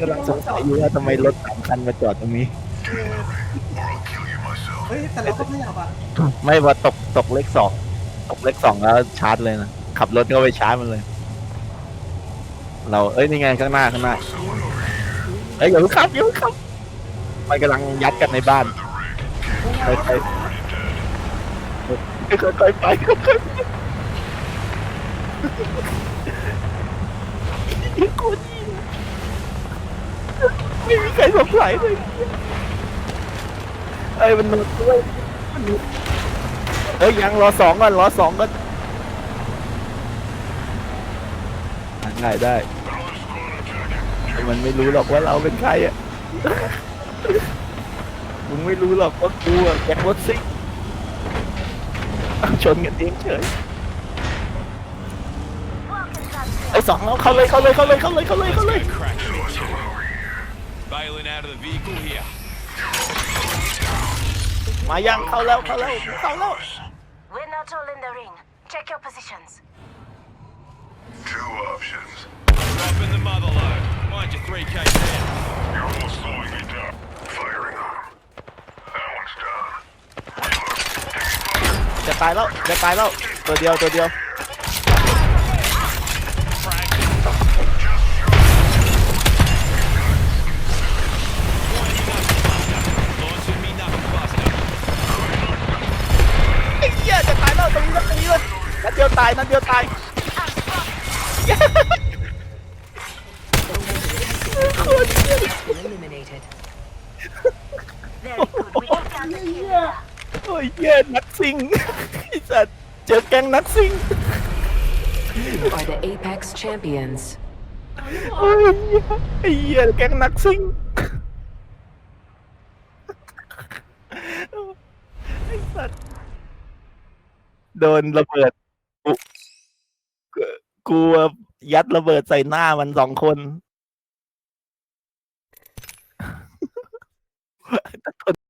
กำลังสงสัยอยู่ว่าทำไมรถสามคันมาจอดตรงนี้ เฮ้ย แต่เราก็ขยับอะไม่พอตกตกเลขสองตกเลขสองแล้วชาร์จเลยนะขับรถก็ไปชาร์จมันเลย เราเอ้ยนี่ไงข้างหน้าข้างหน้าเอ้ยอย่าเพิ่งขับอย่าเพิ่งขับมันกำลังยัดกันในบ้านไปไปค่อยๆไปค่อยๆไปโคตรดี ไม่มีใครสงสัยเลยเอ้ยมันหนุดด้วยมันหนุดเอ้ยยังรอสองก่อนรอสองก่อนอะได้ได้มันไม่รู้หรอกว่าเราเป็นใครอะมึงไม่รู้หรอกว่ากูอะแก๊งรถซิ่งชนกันเองเฉยไอ้สองเราเข้าเลยเข้าเลยเข้าเลยเข้าเลยเข้าเลยเข้าเลย Cracking it, kid. Bailing out of the vehicle here. มายังเข้าแล้วเข้าแล้วเข้าแล้ว We're not all in the ring. Check your positions. Two options. Dropping the mother load. Mind your 3k down. You're almost slowing me down. Firing on him. That one's done. จะตายแล้วจะตายแล้วตัวเดียวตัวเดียว นัดเดียวตายนัดเดียวตาย Eliminated. Very good. We took out the kill. โอ้ยเหี้ยนักซิ่งไอ้สัตว์เจอแก๊งนักซิ่ง You are the Apex champions. โอ้ยไอ้เหี้ยแก๊งนักซิ่งไอ้สัตว์โดนระเบิด กูกูยัดระเบิดใส่หน้ามันสองคน